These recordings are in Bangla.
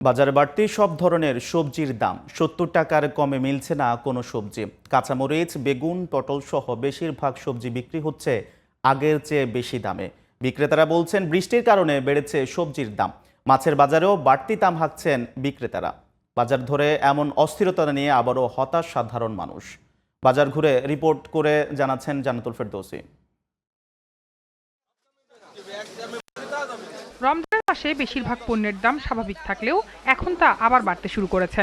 বাজারে বাড়তি সব ধরনের সবজির দাম। সত্তর টাকার কমে মিলছে না কোনো সবজি। কাঁচামরিচ, বেগুন পটল সহ বেশিরভাগ সবজি বিক্রি হচ্ছে আগের চেয়ে বেশি দামে। বিক্রেতারা বলছেন, বৃষ্টির কারণে বেড়েছে সবজির দাম। মাছের বাজারেও বাড়তি দাম হাঁকছেন বিক্রেতারা। বাজার ধরে এমন অস্থিরতা নিয়ে আবারও হতাশ সাধারণ মানুষ। বাজার ঘুরে রিপোর্ট করে জানাচ্ছেন জানাতুল ফেরদৌসি। মাসে বেশিরভাগ পণ্যের দাম স্বাভাবিক থাকলেও এখন তা আবার বাড়তে শুরু করেছে।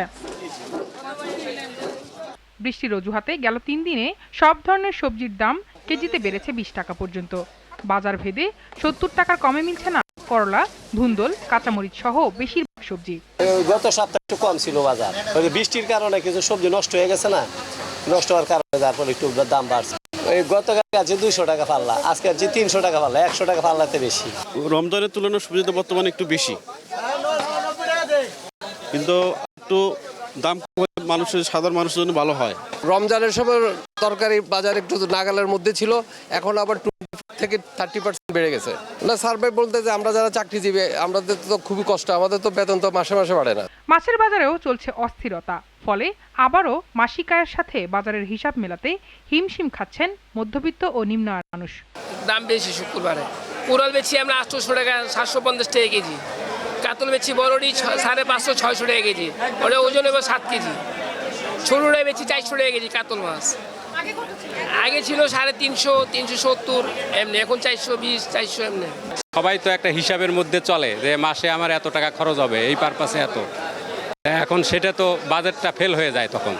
বৃষ্টির অজুহাতে গেল তিন দিনে সব ধরনের সবজির দাম কেজিতে বেড়েছে বিশ টাকা পর্যন্ত। বাজার ভেদে সত্তর টাকার কমে মিলছে না। করলা, ধুন্দল, কাঁচামরিচ সহ বেশিরভাগ সবজি। গত সপ্তাহে একটু কম ছিল বাজার। বৃষ্টির কারণে কিছু সবজি নষ্ট হয়ে গেছে না? নষ্ট হওয়ার কারণে তারপর একটু দাম বাড়ছে। ওই গতকাল আছে দুইশো টাকা পাল্লা আজকে আছে তিনশো টাকা পাল্লা একশো টাকা পাল্লাতে বেশি। রমজানের তুলনায় সবজিটা বর্তমানে একটু বেশি। কিন্তু একটু দাম কম মানুষের সাধারণ মানুষের জন্য ভালো হয়। রমজানের সময় তরকারি বাজার একটু নাগালের মধ্যে ছিল এখন আবার টু থেকে থার্টি পার্সেন্ট বেড়ে গেছে। না সার্ভে বলতে যে আমরা যারা চাকরিজীবী আমাদের তো খুবই কষ্ট আমাদের তো বেতন তো মাসে মাসে বাড়ে না। মাছের বাজারেও চলছে অস্থিরতা। ফলে আবারও মাসিক আয়ের সাথে বাজারের হিসাব মেলাতে হিমশিম খাচ্ছেন মধ্যবিত্ত ও নিম্ন আয়ের মানুষ। দাম বেশি শুক্রবারে। কুড়াল বেচি আমরা আটশোশো টাকা সাতশো পঞ্চাশ টাকা কেজি। কাতল বেচি বড়ডি ছ- সাড়ে পাঁচশো ছয়শো টাকা কেজি। ওটা ওজন এবার সাত কেজি। ছোটোটাই বেচি চারশো টাকা কেজি কাতল মাছ। আগে ছিল সাড়ে তিনশো তিনশো সত্তর এমনি। এখন চারশো বিশ চারশো এমনি। সবাই তো একটা হিসাবের মধ্যে চলে যে মাসে আমার এত টাকা খরচ হবে এই পারপাসে এত। এখন সেটা তো বাজারটা ফেল হয়ে যায় তখন।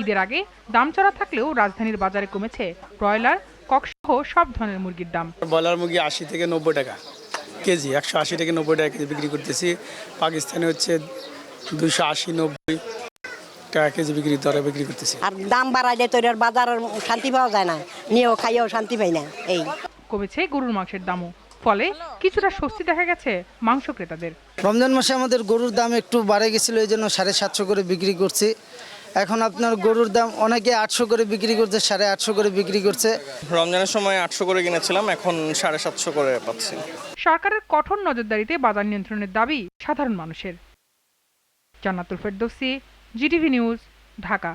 ঈদের আগে দাম চড়া থাকলেও রাজধানীর বাজারে কমেছে ব্রয়লার ককসহ সব ধরনের মুরগির দাম। ব্রয়লার মুরগি আশি থেকে নব্বই টাকা কেজি একশো আশি থেকে নব্বই টাকা কেজি বিক্রি করতেছি। পাকিস্তানে হচ্ছে দুশো আশি নব্বই টাকা কেজি বিক্রি দরে বিক্রি করতেছি। আর দাম বাড়াইলে তো এটার বাজারের শান্তি পাওয়া যায় না। নিয়েও খাইয়েও শান্তি পাই না এই। কমেছে গরুর মাংসের দামও। ফলে কিছুটা স্বস্তি দেখা গেছে মাংস ক্রেতাদের। রমজান মাসে আমাদের গরুর দাম একটু বাড়ে গেছিল এই জন্য সাড়ে সাতশো করে বিক্রি করছি। এখন আপনার গরুর দাম অনেকে আটশো করে বিক্রি করছে সাড়ে আটশো করে বিক্রি করছে। রমজানের সময় আটশো করে কিনেছিলাম এখন সাড়ে সাতশো করে পাচ্ছি। সরকারের কঠোর নজরদারিতে বাজার নিয়ন্ত্রণের দাবি সাধারণ মানুষের। Jannatul Ferdousi GTV news Dhaka.